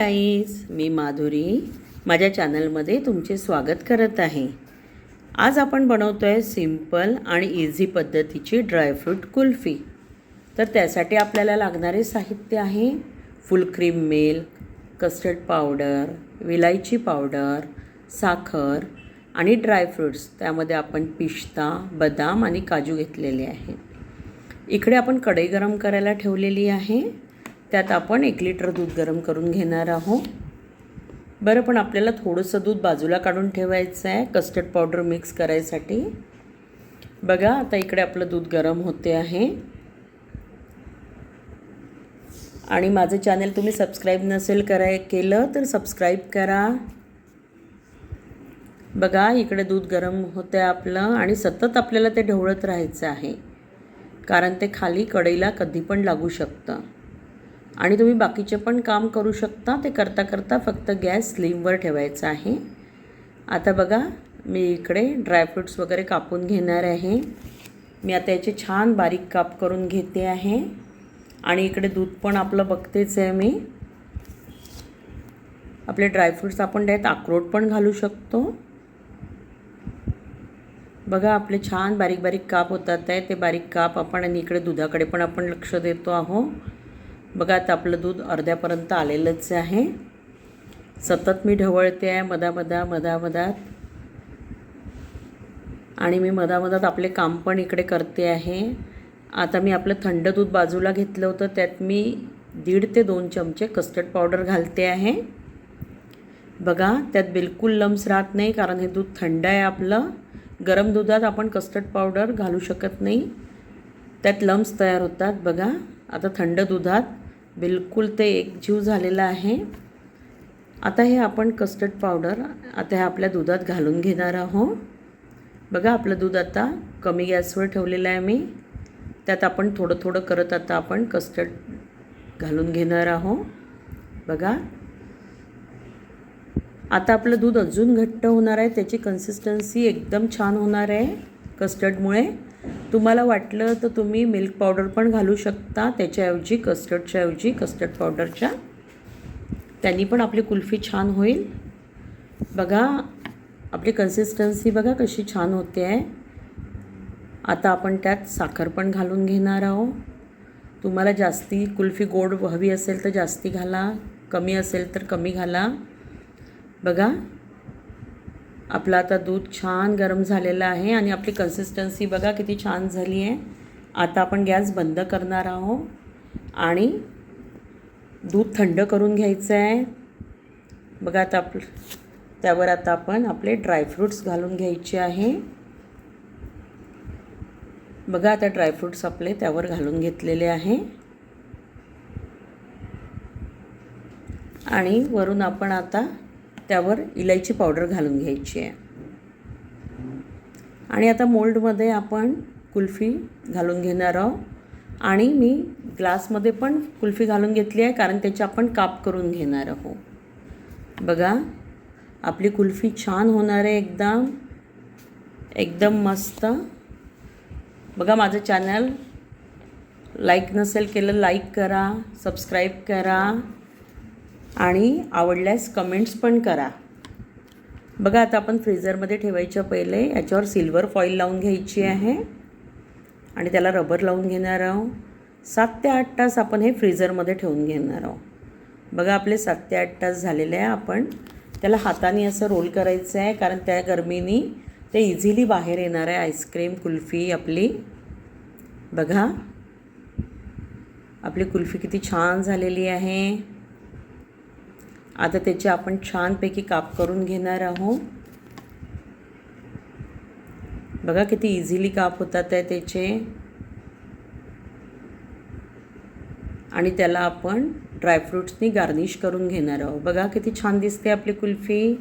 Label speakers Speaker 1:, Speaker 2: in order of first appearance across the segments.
Speaker 1: Guys मी माधुरी माझ्या चॅनलमध्ये तुमचे स्वागत करत आहे. आज आपण बनवतो आहे सिंपल आणि इझी पद्धतीची ड्रायफ्रूट कुल्फी. तर त्यासाठी आपल्याला लागणारे साहित्य आहे full cream milk custard powder विलायची पावडर साखर आणि ड्रायफ्रूट्स त्यामध्ये आपण पिस्ता बदाम आणि काजू घेतलेले आहे. इकडे आपण कढई गरम करायला ठेवलेली आहे. त्यात आपण एक लिटर दूध गरम करून घेणार आहोत. बरं पण आपल्याला थोडंसं दूध बाजूला काढून ठेवायचं आहे कस्टर्ड पावडर मिक्स करायसाठी. बघा आता इकडे आपलं दूध गरम होते आहे. आणि माझं चॅनल तुम्ही सबस्क्राईब नसेल कराय केलं तर सबस्क्राईब करा. बघा इकडे दूध गरम होतं आहे आपलं आणि सतत आपल्याला ते ढवळत राहायचं आहे. कारण ते खाली कढईला कधी पण लागू शकतं. आणि तुम्ही बाकीचे पण काम करू शकता. ते करता करता फक्त गॅस स्लीमवर ठेवायचा आहे. आता बघा मी इकडे ड्रायफ्रूट्स वगैरे कापून घेणार आहे. मी आता याचे छान बारीक काप करून घेते आहे. आणि इकडे दूध पण आपलं बघतेच आहे मी. आपले ड्रायफ्रूट्स आपण त्यात अक्रोड पण घालू शकतो. बघा आपले छान बारीक बारीक काप होतात आहे. ते बारीक काप आपण आणि इकडे दुधाकडे पण आपण लक्ष देतो आहो. बघा आता आपलं दूध अर्ध्यापर्यंत आलेलंच आहे. सतत मी ढवळते आहे मधामधा मधामधात आणि मी मधामधात आपले काम पण इकडे करते आहे. आता मी आपलं थंड दूध बाजूला घेतलं होतं त्यात मी दीड ते दोन चमचे कस्टर्ड पावडर घालते आहे. बघा त्यात बिलकुल लम्स राहत नाही कारण हे दूध थंड आहे आपलं. गरम दुधात आपण कस्टर्ड पावडर घालू शकत नाही. त्यात लम्स तयार होतात बघा. आता थंड दुधात बिलकुल ते एकजीव झालेलं आहे. आता हे आपण कस्टर्ड पावडर आता हे आपल्या दुधात घालून घेणार आहोत. बघा आपलं दूध आता कमी गॅसवर ठेवलेलं आहे मी. त्यात आपण थोडं थोडं करत आता आपण कस्टर्ड घालून घेणार आहोत. बघा. आता आपलं दूध अजून घट्ट होणार आहे. त्याची कन्सिस्टन्सी एकदम छान होणार आहे कस्टर्डमुळे तुम्हाला वाटलं तर तुम्ही मिल्क पावडर पण घालू शकता त्याच्याऐवजी कस्टर्डच्या ऐवजी कस्टर्ड पावडरच्या त्यांनी पण आपली कुल्फी छान होईल. बघा आपली कन्सिस्टन्सी बघा कशी छान होते. आहे आता आपण त्यात साखर पण घालून घेणार आहोत. तुम्हाला जास्ती कुल्फी गोड हवी असेल तर जास्ती घाला कमी असेल तर कमी घाला. बघा आपलं आता दूध छान गरम झालेलं आहे आणि आपली कन्सिस्टन्सी बघा किती छान झाली आहे. आता आपण गॅस बंद करणार आहोत आणि दूध थंड करून घ्यायचं आहे. बघा आता आप त्यावर आता आपण आपले ड्रायफ्रूट्स घालून घ्यायचे आहे. बघा आता ड्रायफ्रूट्स आपले त्यावर घालून घेतलेले आहे. आणि वरून आपण आता त्यावर इलायची पावडर घालून घ्यायची आहे. आणि आता मोल्डमध्ये आपण कुल्फी घालून घेणार आहोत. आणि मी ग्लासमध्ये पण कुल्फी घालून घेतली आहे कारण त्याचे आपण काप करून घेणार आहोत. बघा आपली कुल्फी छान होणार आहे एकदम. एकदम मस्त. बघा माझं चॅनल लाईक नसेल केलं लाईक करा सबस्क्राईब करा. आणि आवडल्यास कमेंट्स पण करा. बघा आता आपण फ्रीझरमध्ये ठेवायच्या पहिले याच्यावर सिल्वर फॉईल लावून घ्यायची आहे. आणि त्याला रबर लावून घेणार आहोत. सात ते आठ तास आपण हे फ्रीझरमध्ये ठेवून घेणार आहोत. बघा आपले सात ते आठ तास झालेले आहे आपण. त्याला हाताने असं रोल करायचं आहे कारण त्या गरमीनी ते इझिली बाहेर येणार आहे. आईस्क्रीम कुल्फी आपली. बघा. आपली कुल्फी किती छान झालेली आहे. आता त्याचे आपण छानपैकी काप करून घेणार आहोत. बघा किती इझिली काप होतात आहे त्याचे. आणि त्याला आपण ड्रायफ्रूट्सनी गार्निश करून घेणार आहोत. बघा किती छान दिसते आपली कुल्फी.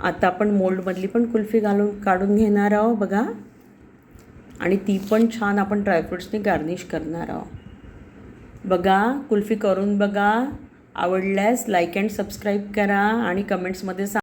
Speaker 1: आता आपण मोल्डमधली पण कुल्फी घालून काढून घेणार आहोत बघा. आणि ती पण छान आपण ड्रायफ्रूट्सनी गार्निश करणार आहोत. बघा कुल्फी करून बघा. आवडल्यास लाईक अँड सबस्क्राईब करा आणि कमेंट्समध्ये सांग.